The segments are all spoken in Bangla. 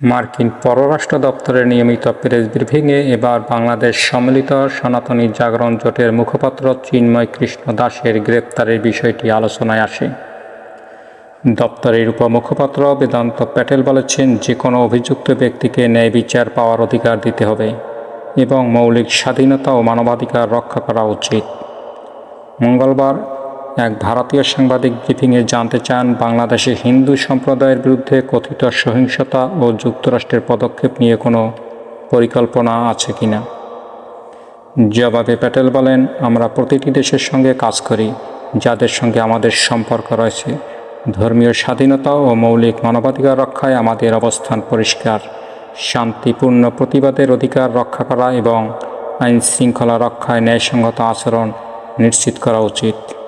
মার্কিন পররাষ্ট্র দপ্তরের নিয়মিত প্রেস ব্রিফিংয়ে এবার বাংলাদেশ সম্মিলিত সনাতনী জাগরণ জোটের মুখপাত্র চিন্ময় কৃষ্ণ দাসের গ্রেপ্তারের বিষয়টি আলোচনায় আসে। দপ্তরের উপমুখপাত্র বেদান্ত প্যাটেল বলেছেন যে কোনো অভিযুক্ত ব্যক্তিকে ন্যায় বিচার পাওয়ার অধিকার দিতে হবে এবং মৌলিক স্বাধীনতা ও মানবাধিকার রক্ষা করা উচিত। মঙ্গলবার এক ভারতীয় সাংবাদিক ব্রিফিংয়ে জানতে চান, বাংলাদেশে হিন্দু সম্প্রদায়ের বিরুদ্ধে কথিত সহিংসতা ও যুক্তরাষ্ট্রের পদক্ষেপ নিয়ে কোনো পরিকল্পনা আছে কিনা? জবাবে প্যাটেল বলেন, আমরা প্রতিটি দেশের সঙ্গে কাজ করি, যাদের সঙ্গে আমাদের সম্পর্ক রয়েছে। ধর্মীয় স্বাধীনতা ও মৌলিক মানবাধিকার রক্ষায় আমাদের অবস্থান পরিষ্কার, শান্তিপূর্ণ প্রতিবাদের অধিকার রক্ষা করা এবং আইন শৃঙ্খলা রক্ষায় ন্যায়সঙ্গত আচরণ নিশ্চিত করা উচিত।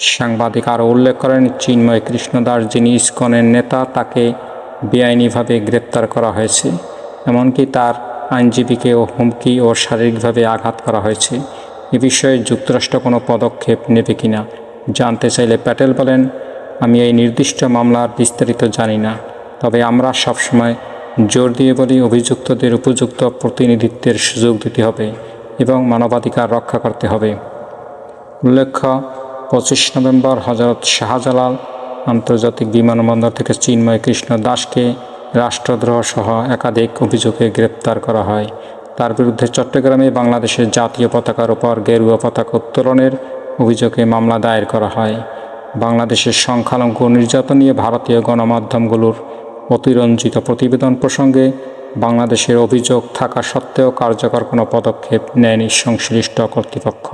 সাংবাদিক আরও উল্লেখ করেন, চিন্ময় কৃষ্ণদাস, যিনি ইস্কনের নেতা, তাকে বেআইনিভাবে গ্রেপ্তার করা হয়েছে। এমনকি তার আইনজীবীকেও হুমকি ও শারীরিকভাবে আঘাত করা হয়েছে। এ বিষয়ে যুক্তরাষ্ট্র কোনো পদক্ষেপ নেবে কিনা জানতে চাইলে প্যাটেল বলেন, আমি এই নির্দিষ্ট মামলার বিস্তারিত জানি না। তবে আমরা সবসময় জোর দিয়ে বলি, অভিযুক্তদের উপযুক্ত প্রতিনিধিত্বের সুযোগ দিতে হবে এবং মানবাধিকার রক্ষা করতে হবে। উল্লেখ্য পঁচিশ নভেম্বর হজরত শাহজালাল আন্তর্জাতিক বিমানবন্দর থেকে চিন্ময় কৃষ্ণ দাসকে রাষ্ট্রদ্রোহ সহ একাধিক অভিযোগে গ্রেপ্তার করা হয়। তার বিরুদ্ধে চট্টগ্রামে বাংলাদেশের জাতীয় পতাকার ওপর গেরুয়া পতাকা উত্তোলনের অভিযোগে মামলা দায়ের করা হয়। বাংলাদেশের সংখ্যালঘু নির্যাতন নিয়ে ভারতীয় গণমাধ্যমগুলোর অতিরঞ্জিত প্রতিবেদন প্রসঙ্গে বাংলাদেশের অভিযোগ থাকা সত্ত্বেও কার্যকর কোনো পদক্ষেপ নেয়নি সংশ্লিষ্ট কর্তৃপক্ষ।